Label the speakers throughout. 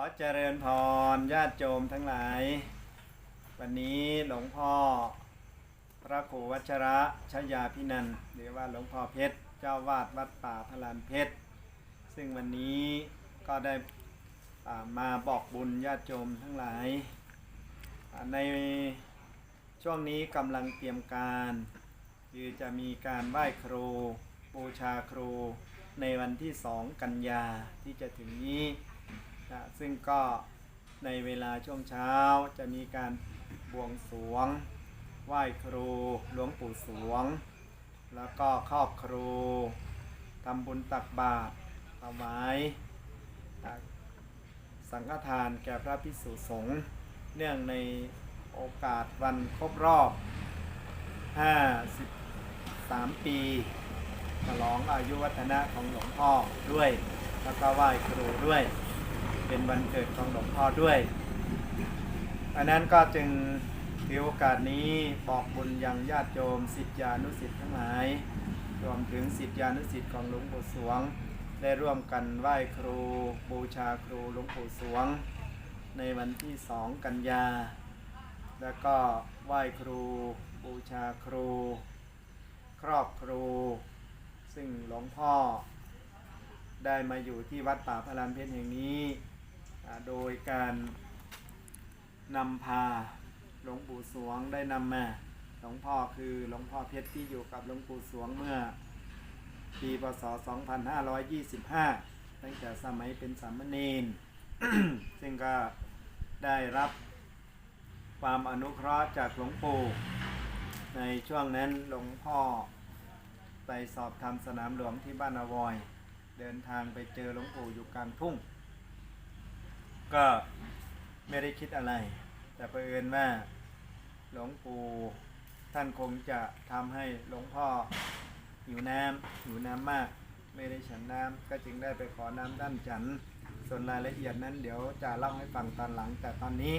Speaker 1: อเจริญพรญาติโยมทั้งหลาย วันนี้หลวงพ่อ พระครูวัชระชยาพินันหรือว่าหลวงพ่อเพชร เจ้าวาดวัดป่าพลานเพชร ซึ่งวันนี้ก็ได้มาบอกบุญญาติโยมทั้งหลาย ในช่วงนี้กำลังเตรียมการ คือจะมีการไหว้ครูบูชาครูในวันที่สองกันยาที่จะถึงนี้ นะซึ่งก็ในเวลาช่วงเช้าจะมีการบวงสรวง ไหว้ครูหลวงปู่สวง แล้วก็ครอบครูทำบุญตักบาตรถวายสังฆทานแก่พระพิสุสงฆ์เนื่องในโอกาสวันครบรอบ 53 ปีฉลองอายุวัฒนะของหลวงพ่อด้วย แล้วก็ไหว้ครูด้วย เป็นวันเกิดของหลวงพ่อด้วย อันนั้นก็จึงถือโอกาสนี้บอกบุญยังญาติโยมสิทธิานุสิทธิ์ทั้งหลาย รวมถึงสิทธิานุสิทธิ์ของหลวงปู่สวง ได้ร่วมกันไหว้ครูบูชาครูหลวงปู่สวง ในวันที่สองกันยา แล้วก็ไหว้ครูบูชาครู ครอบครู ซึ่งหลวงพ่อได้มาอยู่ที่วัดป่าพลานเพชรแห่งนี้ โดยการนำพาหลวงปู่สวงได้นำมาหลวงพ่อคือหลวงพ่อเพชรที่อยู่กับหลวงปู่สวงเมื่อปีพศ 2525 ตั้งแต่สมัยเป็นสามเณรซึ่งก็ได้รับความอนุเคราะห์จากหลวงปู่ในช่วงนั้นหลวงพ่อไปสอบทำสนามหลวงที่บ้านอวอย เดินทางไปเจอหลวงปู่อยู่กลางทุ่ง ก็ไม่ได้คิดอะไร แต่เอิญว่าหลวงปู่ท่านคงจะทำให้หลวงพ่อหิวน้ำหิวน้ำมาก ไม่ได้ฉันน้ำก็จึงได้ไปขอน้ำด้านฉัน ส่วนรายละเอียดนั้นเดี๋ยวจะเล่าให้ฟังตอนหลัง แต่ตอนนี้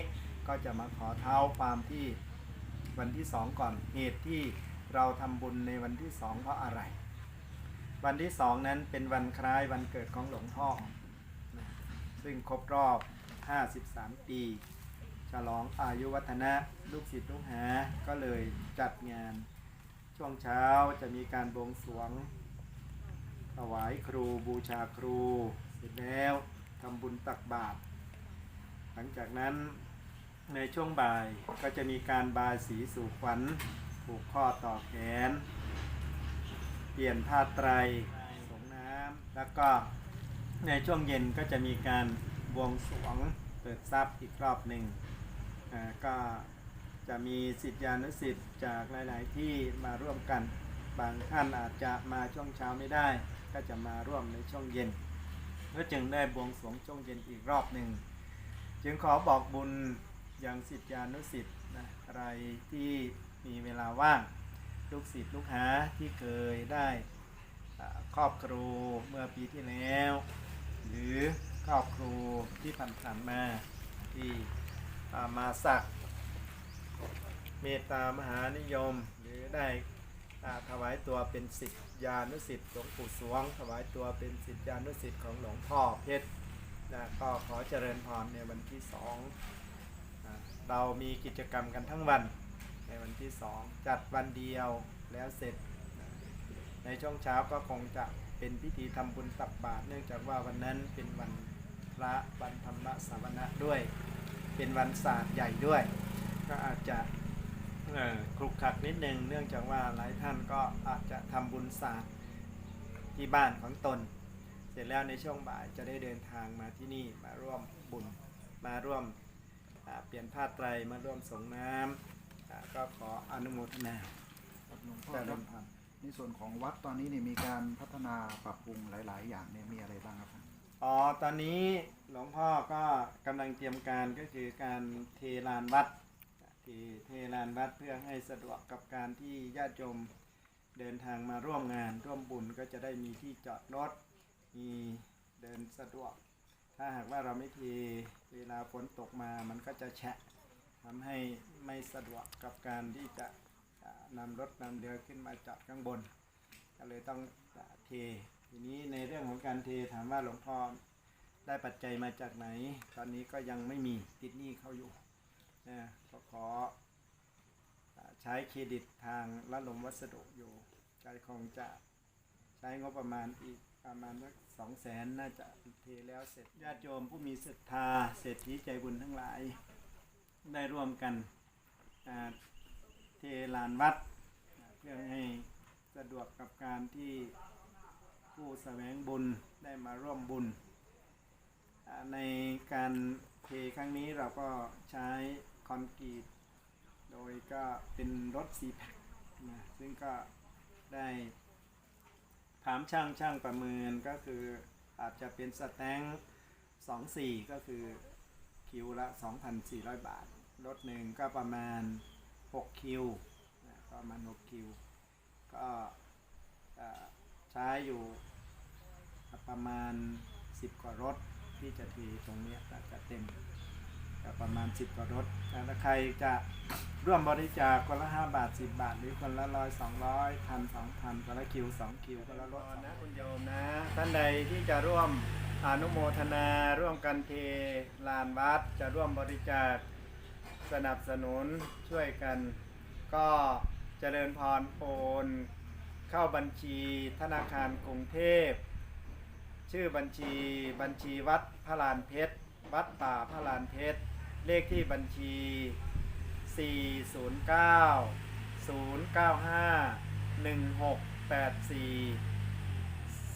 Speaker 1: ก็จะมาขอเท้าความที่วันที่สองก่อนเหตุที่เราทำบุญในวันที่สองเพราะอะไร วันที่สองนั้นเป็นวันคล้ายวันเกิดของหลวงพ่อ ซึ่งครบรอบ 53 ปี ฉลองอายุวัฒนะลูกศิษย์ลูกหา ก็เลยจัดงาน ช่วงเช้าจะมีการบวงสรวง ถวายครูบูชาครู เสร็จแล้วทำบุญตักบาตรหลังจากนั้นในช่วงบ่ายก็จะมีการบายสีสู่ขวัญผูกข้อต่อแขน เปลี่ยนผ้าไตรสงน้ำแล้วก็ในช่วงเย็นก็จะมีการ บวงสรวงเปิดทรัพย์อีกรอบหนึ่งก็จะมีสิทธิานุสิทธิ์จากหลาย ๆ ที่มาร่วมกัน บางท่านอาจจะมาช่วงเช้าไม่ได้ ก็จะมาร่วมในช่วงเย็นก็จึงได้บวงสรวงช่วงเย็นอีกรอบหนึ่งจึงขอบอกบุญอย่างสิทธิานุสิทธิ์นะใครที่มีเวลาว่าง ลูกศิษย์ลูกหาที่เคยได้ครอบครูเมื่อปีที่แล้ว หรือ ครอบครูที่ผ่านๆมาที่ามาสักเมตตามหานิยม หรือได้ถวายตัวเป็นสิทธิยานุสิทธิ์หลวงปู่สวง ถวายตัวเป็นสิทธิยานุสิทธิ์ของหลวงพ่อเพชรนะก็ขอเจริญพรในวันที่สองเรามีกิจกรรมกันทั้งวันในวันที่สองจัดวันเดียวแล้วเสร็จนะในช่วงเช้าก็คงจะเป็นพิธีทำบุญตักบาตรเนื่องจากว่าวันนั้นเป็นวัน ระวันธรรมสาวนะด้วย เป็นวันศาสตร์ใหญ่ด้วย ก็อาจจะเอ่อคลุกคลักนิดนึง เนื่องจากว่าหลายท่านก็อาจจะทำบุญศาสตร์ที่บ้านของตน เสร็จแล้วในช่วงบ่ายจะได้เดินทางมาที่นี่มาร่วมบุญมาร่วมอ่าเปลี่ยนผ้าไตรมาร่วมส่งน้ำอ่าก็ขออนุโมทนา
Speaker 2: ครับหลวงพ่อ
Speaker 1: แต่
Speaker 2: ค
Speaker 1: ล
Speaker 2: รับ
Speaker 1: มพัน
Speaker 2: ในส่วนของวัดตอนนี้เนี่ยมีการพัฒนาปรับปรุงหลาย ๆ อย่างเนี่ยมีอะไรบ้างครับ
Speaker 1: อ๋อตอนนี้หลวงพ่อก็กำลังเตรียมการก็คือการเทลานวัดเทเทลานวัดเพื่อให้สะดวกกับการที่ญาติโยมเดินทางมาร่วมงานร่วมบุญก็จะได้มีที่จอดรถมีเดินสะดวก ถ้าหากว่าเราไม่เทเวลาฝนตกมามันก็จะแฉะทำให้ไม่สะดวกกับการที่จะอ่านำรถนำเรือขึ้นมาจอดข้างบน ก็เลยต้องเท ทีนี้ในเรื่องของการเทถามว่าหลวงพ่อได้ปัจจัยมาจากไหน ตอนนี้ก็ยังไม่มีติดหนี้เขาอยู่นะก็ขอใช้เครดิตทางละลมวัสดุอยู่ก็คงจะใช้งบประมาณอีกประมาณสักสองแสนน่าจะเทแล้วเสร็จญาติโยมผู้มีศรัทธาเศรษฐีใจบุญทั้งหลาย ได้ร่วมกันเทลานวัด เพื่อให้สะดวกกับการที่ ผู้แสวงบุญได้มาร่วมบุญ ในการเทครั้งนี้เราก็ใช้คอนกรีต โดยก็เป็นรถซีแพคนะซึ่งก็ได้ถามช่างช่างประเมินก็คืออาจจะเป็นสแตง24ก็คือคิวละ 2,400 บาท รถหนึ่งก็ประมาณ 6 คิวประมาณ 6 คิว ก็ใช้อยู่ ประมาณ 10 กว่ารถที่จะทีตรงนี้จะเต็มก็ประมาณ 10 กว่ารถถ้าใครจะร่วมบริจาคคนละ 5 บาท 10 บาท หรือคนละร้อยสองร้อยพันสองพันคนละคิวสองคิวคนละรถนะคุณโยมนะท่านใดที่จะร่วมอนุโมทนาร่วมกันเทลานวัดจะร่วมบริจาคสนับสนุนช่วยกัน ก็เจริญพรโอนเข้าบัญชีธนาคารกรุงเทพ ชื่อบัญชีบัญชีวัดพระลานเพชร วัดป่าพระลานเพชร เลขที่บัญชี 409 095 1684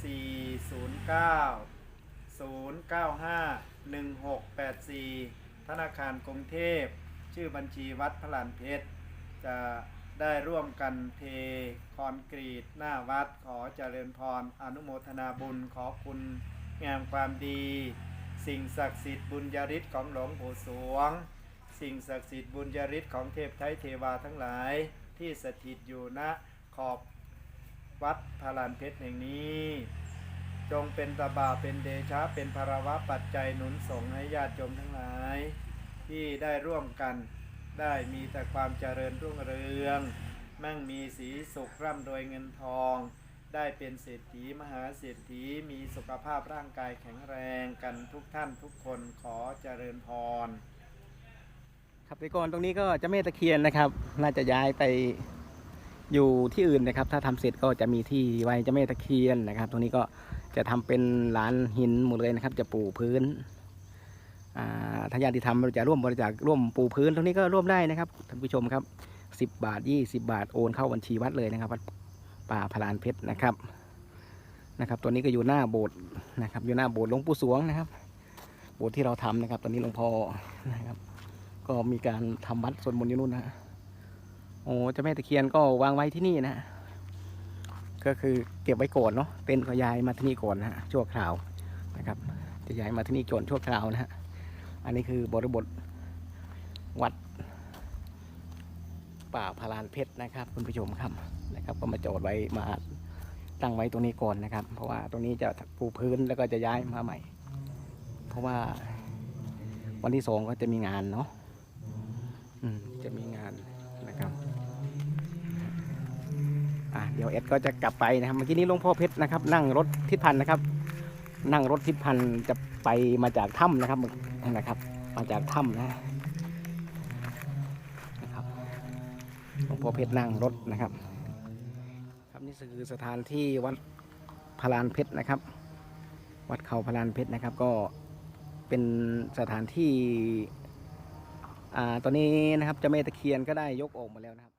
Speaker 1: 409 095 1684 ธนาคารกรุงเทพ ชื่อบัญชีวัดพระลานเพชร จะ ได้ร่วมกันเทคอนกรีตหน้าวัดขอเจริญพรอนุโมทนาบุญขอคุณงามความดี สิ่งศักดิ์สิทธิ์บุญญาฤทธิ์ของหลวงปู่สวง สิ่งศักดิ์สิทธิ์บุญญาฤทธิ์ของเทพไทยเทวาทั้งหลาย ที่สถิตอยู่ณขอบวัดพระลานเพชรแห่งนี้ จงเป็นตบาเป็นเดชะเป็นภารวะปัจจัยหนุนส่งให้ญาติโยมทั้งหลาย ที่ได้ร่วมกัน ได้มีแต่ความเจริญรุ่งเรือง มั่งมีสีสุขร่ำรวยเงินทอง ได้เป็นเศรษฐีมหาเศรษฐีมีสุขภาพร่างกายแข็งแรงกันทุกท่านทุกคนขอเจริญพร
Speaker 3: ครับแต่ก่อนตรงนี้ก็จะแม่ตะเคียนนะครับ น่าจะย้ายไปอยู่ที่อื่นนะครับ ถ้าทำเสร็จก็จะมีที่ไว้จ้าแม่ตะเคียนนะครับ ตรงนี้ก็จะทำเป็นลานหินหมดเลยนะครับ จะปูพื้น อ่าถ้าญาติธรรมจะร่วมบริจาคร่วมปูพื้นตรงนี้ก็ร่วมได้นะครับท่านผู้ชมครับ 10 บาท 20 บาทโอนเข้าบัญชีวัดเลยนะครับวัดป่าพลานเพชรนะครับนะครับ ตัวนี้ก็อยู่หน้าโบสถ์นะครับ อยู่หน้าโบสถ์หลวงปู่สวงนะครับ โบสถ์ที่เราทำนะครับ ตอนนี้หลวงพ่อนะครับ ก็มีการทำวัดสวดมนต์อยู่นู่นนะฮะโอ้เจ้าแม่ตะเคียนก็วางไว้ที่นี่นะฮะก็คือเก็บไว้ก่อนเนาะเต็นท์ก็ย้ายมาที่นี่ก่อนนะฮะชั่วคราวนะครับ จะย้ายมาที่นี่ก่อนชั่วคราวนะฮะ อันนี้คือบริบทวัดป่าพารานเพชรนะครับคุณผู้ชมครับนะครับ ก็มาจอดไว้มาตั้งไว้ตรงนี้ก่อนนะครับ เพราะว่าตรงนี้จะปูพื้นแล้วก็จะย้ายมาใหม่ เพราะว่าวันที่สองก็จะมีงานเนาะจะมีงานนะครับอะเดี๋ยวเอ็ดก็จะกลับไปนะครับเมื่อกี้นี้หลวงพ่อเพชรนะครับ นั่งรถทิศพันธ์นะครับ นั่งรถทิศพันธ์จะไปมาจากถ้ำนะครับ นะครับ มาจากถ้ำนะนะครับหลวงพ่อเพชรนั่งรถนะครับ ครับนี่คือสถานที่วัดพลานเพชรนะครับ วัดเขาพลานเพชรนะครับ ก็เป็นสถานที่อ่าตอนนี้นะครับจะเมตะเคียนก็ได้ยกออกมาแล้วนะครับ